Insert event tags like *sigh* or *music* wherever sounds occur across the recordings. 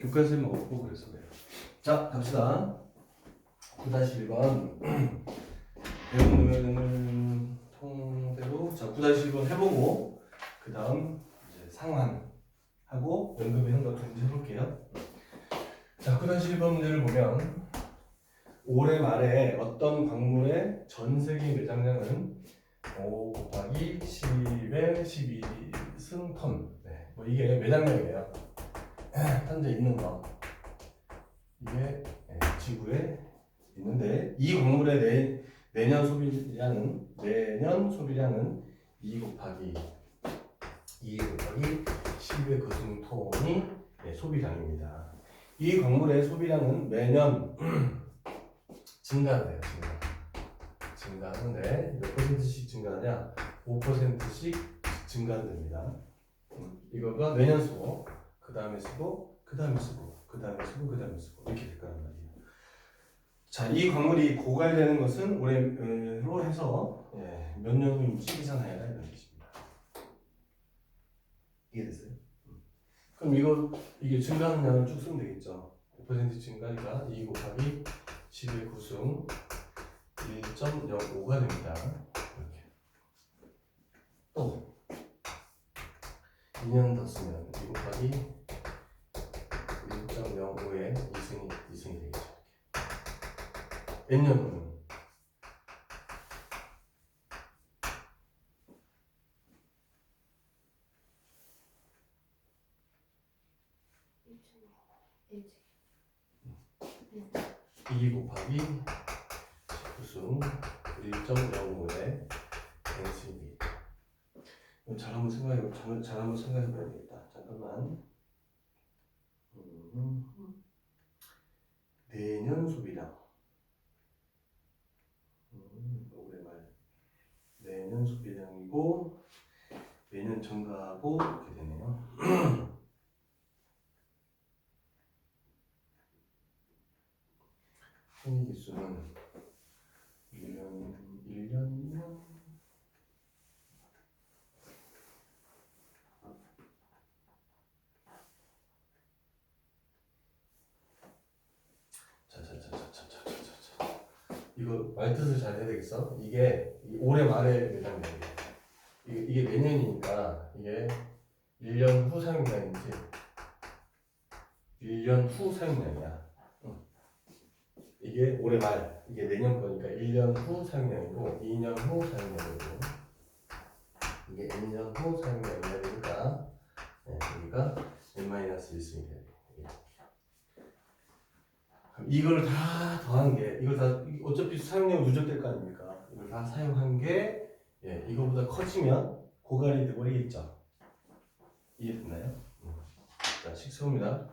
교과서에만 없고 그래서 그래요. 자, 갑시다. 9-1번 배우는 *clears throat* 통대로 자 9-1번 해보고 그 다음 이제 상환하고 연금에 한것 문제 해볼게요. 자 9-1번 문제를 보면 올해 말에 어떤 광물의 전 세계 매장량은 5 곱하기 10의 12승 톤. 네, 뭐 이게 매장량이에요. 현재 있는 거. 이게 네, 지구에 있는데 이 광물의 내, 내년 소비량은 내년 소비량은 2 곱하기 2 곱하기 10의 그승톤이 네, 소비량입니다. 이 광물의 소비량은 매년 증가돼요. 증가. 증가하는데 몇 퍼센트씩 증가하냐? 5%씩 증가됩니다. 음, 이거가 내년 수고, 그 다음에 수고, 그 다음에 수고, 그 다음에 수고, 그 다음에 수고 이렇게 될 거란 말이에요. 자, 이 광물이 고갈되는 것은 올해로 해서 예, 몇년 후인지 계산하여라 이런 뜻입니다. 이해됐어요? 음. 그럼 이거 이게 증가하는 양을 쭉 쓰면 되겠죠. 5% 증가니까 2 곱하기 10의 9승 1.05가 됩니다. 이렇게. 또 2년 더 쓰면 몇년 일점 2 곱하기 19승 1.05의 n승이 되겠다. 이거 잘 한번 생각해 잘, 잘 한번 생각해 봐야 되겠다. 잠깐만. 음, 내년 소비량. 음, 올해 말 내년 소비량이고 내년 증가하고 이렇게 되네요. *clears throat* 생리 기수는 이거 말뜻을 잘 해야 되겠어. 이게 이 올해 말에 매장량이에요. 이게, 이게 내년이니까 이게 1년 후 사용량인지 1년 후 사용량이야. 이게 올해 말, 이게 내년 거니까 1년 후 사용량이고 2년 후 사용량이고 이게 2년 후 사용량이야 되니까 네, 여기가 n-1승이 돼야 돼. 이걸 다 더한 게 이걸 다 어차피 사용량이 누적될 거 아닙니까? 이걸 다 사용한 게 예, 이거보다 커지면 고갈이 돼버리겠죠. 이해됐나요? 음. 자, 식수입니다.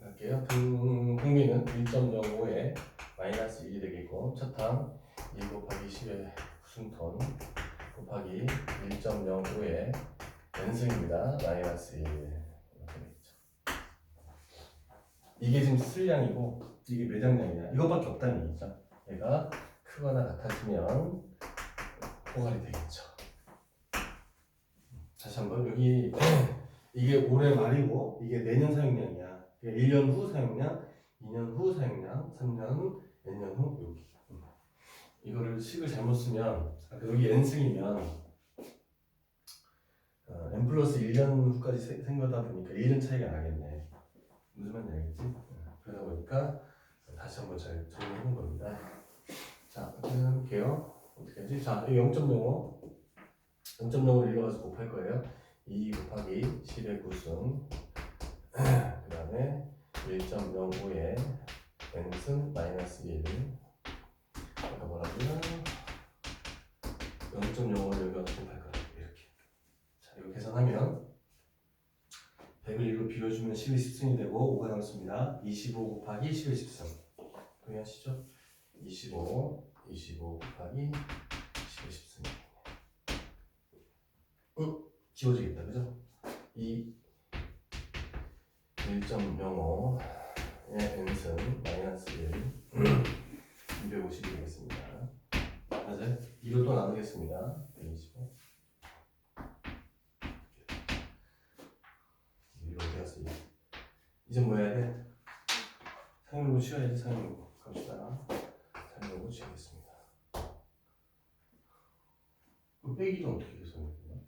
할게요. 등, 공비는 1.05에 마이너스 1이 되겠고 첫항 2 곱하기 10의 구승톤 곱하기 1.05의 n승입니다. 마이너스 1 이렇게 되겠죠. 이게 지금 쓸량이고 이게 매장량이냐 이것밖에 없다는 얘기죠. 얘가 크거나 같아지면 포괄이 되겠죠. 다시 한번 여기 *clears throat* 이게 올해 말이고 이게 내년 사용량이야. 그러니까 1년 후 사용량, 2년 후 사용량, 3년, 몇년 후 여기. 음. 이거를 식을 잘못 쓰면 아까 여기 n승이면 어, n 플러스 1년 후까지 세- 생각하다 보니까 1년 차이가 나겠네. 무슨 말인지 알겠지? 어, 그러다 보니까 다시 한번 잘 정리해 본 겁니다. 자, 해볼게요. 어떻게 하지? 자, 이0.05 0.05를 일러가서 곱할 거예요. 2 곱하기 10의 9승 그 다음에 1.05에 n승 마이너스 1 아까 뭐라고요? 0.05를 여기 와서 곱할 거예요. 이렇게 자 이거 계산하면 100을 비워주면 10의 10승이 되고 5가 남습니다. 25 곱하기 10의 10승 동의하시죠? 25 25 곱하기 10의 10승 응? 지워지겠다 그죠? 이 1.05의 n승 마이너스 1 250이 *clears throat* 되겠습니다. 맞아요? 2로 또 나누겠습니다. 125 2로 어디 갔어? 이제 뭐 해야 돼? 상용로고 치워야지 상용로고 갑시다. 상용로고 치우겠습니다. 그 빼기는 어떻게 계산해야 되나?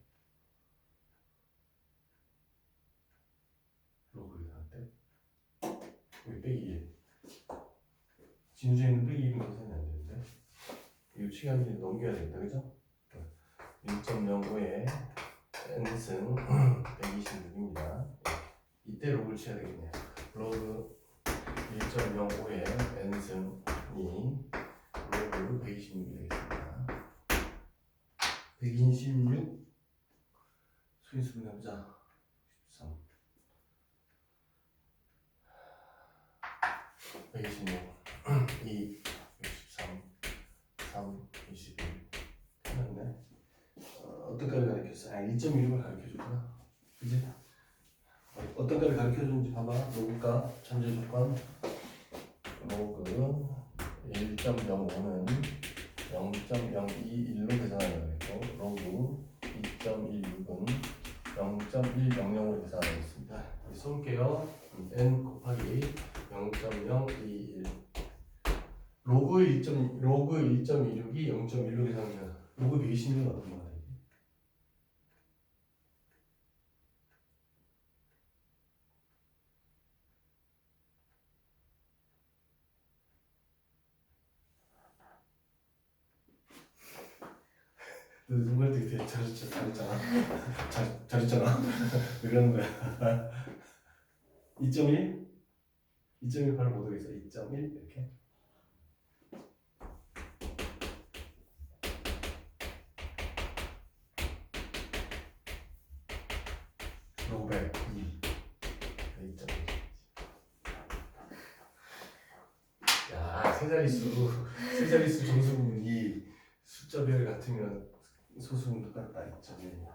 로그를 할때 여기 빼기. 1 진주에 있는 빼기 1은 계산이 안 되는데. 이거 시간이 넘겨야 되겠다. 그죠? 1.05에 n승 *clears throat* 126입니다. 이때 로그를 쳐야 되겠네요. 로그 1.05에 n승이 로그 126이 되겠습니다. 126 수인수분 해보자 13 126 2 63 3 21 끝났네. 어, 어떤 값을 가르쳤어? 아 1.16을 가르쳐줬구나. 그지? 어, 어떤 값을 가르쳐줬는지 봐봐. 로그값 참조 조건 로그 1.05는 0.021로 계산하려고 했고 로그 2.16은 0.100으로 계산하겠습니다. 쏠게요 n 곱하기 0.021 로그 1. 로그 1.26이 0.1로 계산하면 로그 126은 어떤 거야? 너 누구한테 되게 잘했잖아 잘했잖아. 잘, 잘했잖아. *laughs* *laughs* 왜 그러는 거야? *laughs* 2.1? 2.1 바로 못 오겠어. 2.1 이렇게. 100 2 2.1 야, 세 자릿수, 세 자릿수 정수 부분이 숫자별 같으면 소수는 똑같다 있잖아요.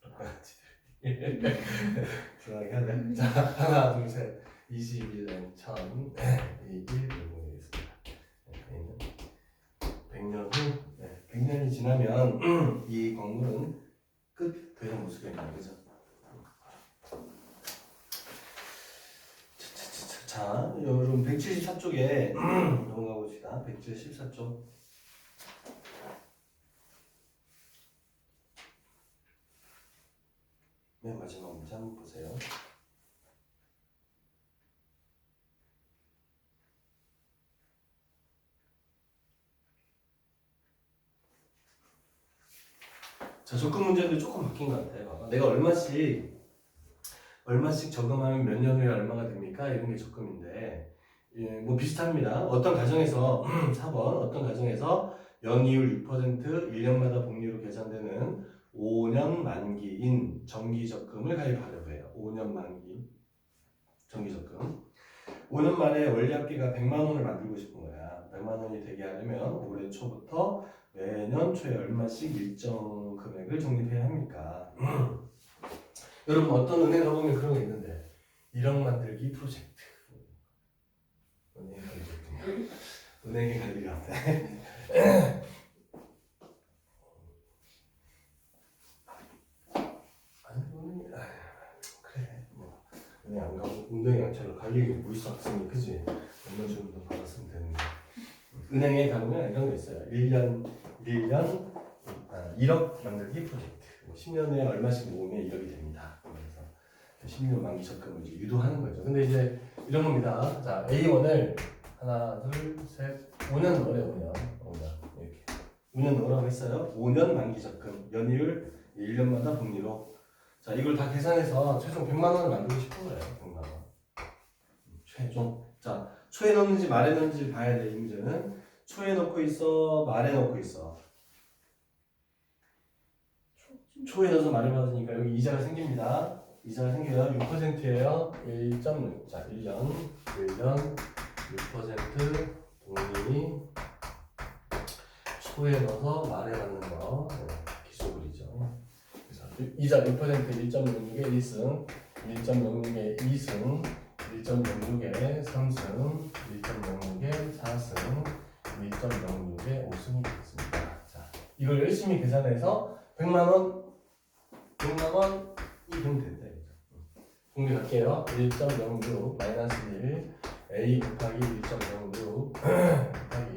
똑같이. 불안하게 하네. 자, 하나, 둘, 셋. 21년 1000, 1, 1, 되겠습니다. 저희는 100년 후, 네, 100년이 지나면 이 광물은 끝, 더 이상 못 쓰겠네요. 그죠? 자, 여러분 174쪽에 넘어가 봅시다. 174쪽. 맨 마지막 문제 한번 보세요. 자, 접근 문제인데 조금 바뀐 것 같아요. 내가 얼마씩 얼마씩 저금하면 몇 년 후에 얼마가 됩니까? 이런 게 적금인데 예, 뭐 비슷합니다. 어떤 가정에서 *clears throat* 4번 어떤 가정에서 연이율 6% 1년마다 복리로 계산되는 5년 만기인 정기 적금을 가입하려고 해요. 5년 만기 정기 적금. 5년 만에 원리 합계가 100만 원을 만들고 싶은 거야. 100만 원이 되게 하려면 올해 초부터 매년 초에 얼마씩 일정 금액을 적립해야 합니까? *clears throat* 여러분 어떤 은행 가보면 그런 게 있는데 1억 만들기 프로젝트. 은행 관리 은행의 관리가 없네. *clears throat* 아니 은행이 아, 그래. 뭐 은행 안 가고 운동회 안차로 갈 일이 뭐 있어 학생이 그지? 얼마 정도 받았으면 되는데 은행에 가보면 이런 거 있어요. 1년 1년 아, 1억 만들기 프로젝트. 뭐 10년에 얼마씩 모으면 1억이 됩니다. 그래서 10년 만기 적금을 이제 유도하는 거죠. 근데 이제 이런 겁니다. 자 A1을 하나 둘 셋 5년 넣으래 5년 5년 이렇게. 5년 넣으라고 했어요. 5년 만기 적금. 연이율 1년마다 복리로. 자 이걸 다 계산해서 최종 100만 원을 만들고 싶은 거예요 100만 원. 최종. 자 초에 넣는지 말에 넣는지 봐야 돼 이 문제는. 초에 넣고 있어 말에 넣고 있어. 초에 넣어서 말을 받으니까 여기 이자가 생깁니다. 이자가 생겨요. 6%예요. 1.6 자 1년 1년 6% 동리 초에 넣어서 말에 받는 거. 네, 기술이죠. 그래서 이자 6% 1.06에 1승 1.06에 2승 1.06에 3승 1.06에 4승 1.06에 5승이 되겠습니다. 자 이걸 열심히 계산해서 100만 원 100만 원이 되면 된다 이거죠 공개가 할게요. 1.06 마이너스 1 a 곱하기 1.06 *clears throat* 곱하기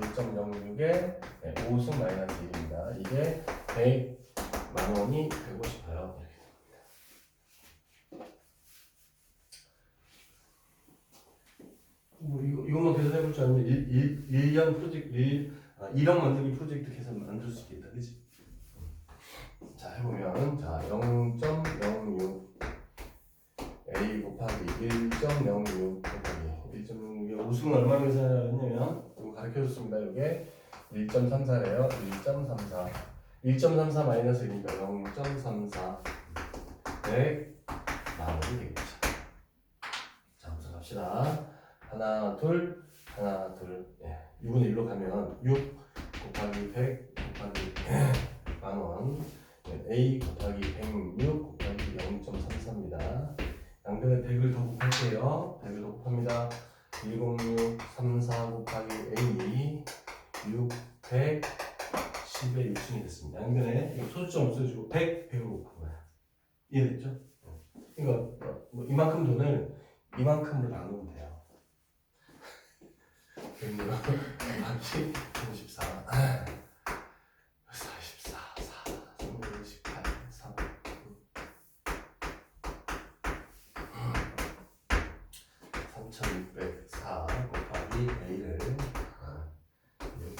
1.06의 5승 마이너스 1입니다. 이게 100만 원이 되고 싶어요. 이렇게 뭐 이거 이것만 계산해 볼 줄 알면 1, 1, 1년 프로젝트 1, 아, 1억 만들기 프로젝트 계산 만들 수 있겠다. 그지? 자, 해보면 자, 0.06 a 곱하기 1.06 곱하기 1.06의 우승 얼마 계산하냐면 이거 가르쳐 줬습니다. 이게 1.34래요. 1.34 1.34 마이너스 1이니까 0.34 100 나오게 되겠죠. 자, 우선 갑시다. 하나, 둘, 하나, 둘. 예. 6은 1로 가면 6 곱하기 100 곱하기 만원. 예, A 곱하기 106 곱하기 0.33입니다. 양변에 100을 더 곱할게요. 100을 더 곱합니다. 106, 34 곱하기 A 6, 100, 10의 6승이 됐습니다. 양변에 이거 소수점 없어지고 100, 100을 곱한 거야. 이해됐죠? 이거 뭐 이만큼 돈을 이만큼으로 나누면 돼요. 100로 곱하기 34 44 4 318 3 3604 곱하기 A를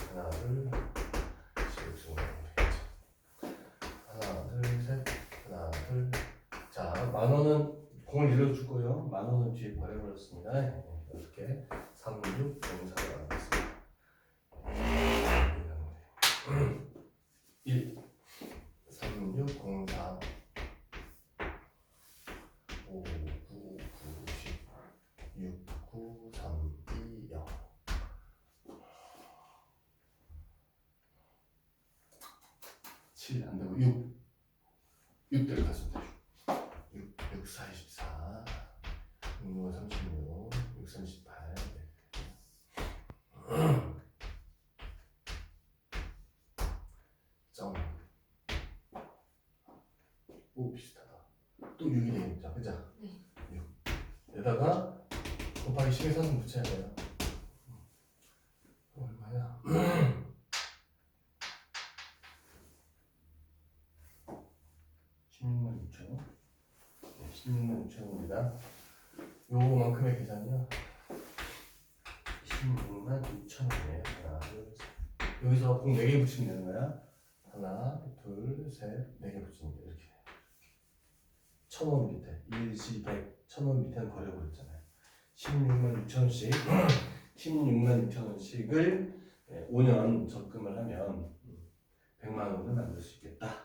하나를 16승으로 되겠죠. 하나 둘셋 하나 둘자 만원은 공을 일러줄 거예요. 만원은 뒤에 버려버렸습니다. 네, 이렇게 36 7 안 되고 6 6대로 갔으면 되죠 6 6 4 24 6 36 6 38 점. 오 비슷하다. 또 6이 되겠죠, 그죠? 네. 6. 에다가 곱하기 10의 선은 붙여야 돼요. 얼마야? (16만 6천 원) 네, (16만 6천 원입니다) 요만큼의 계산이요. (16만 6천 원이에요) 하나 둘 셋. 여기서 공 4개 붙이면 되는 거야. 하나 둘셋네개 붙이면 돼 이렇게. 천원 밑에. 일시백. 천원 밑에는 버려버렸잖아요. 16만 6천 원씩 *clears throat* 16만 6천 원씩을 5년 적금을 하면 100만 원을 만들 수 있겠다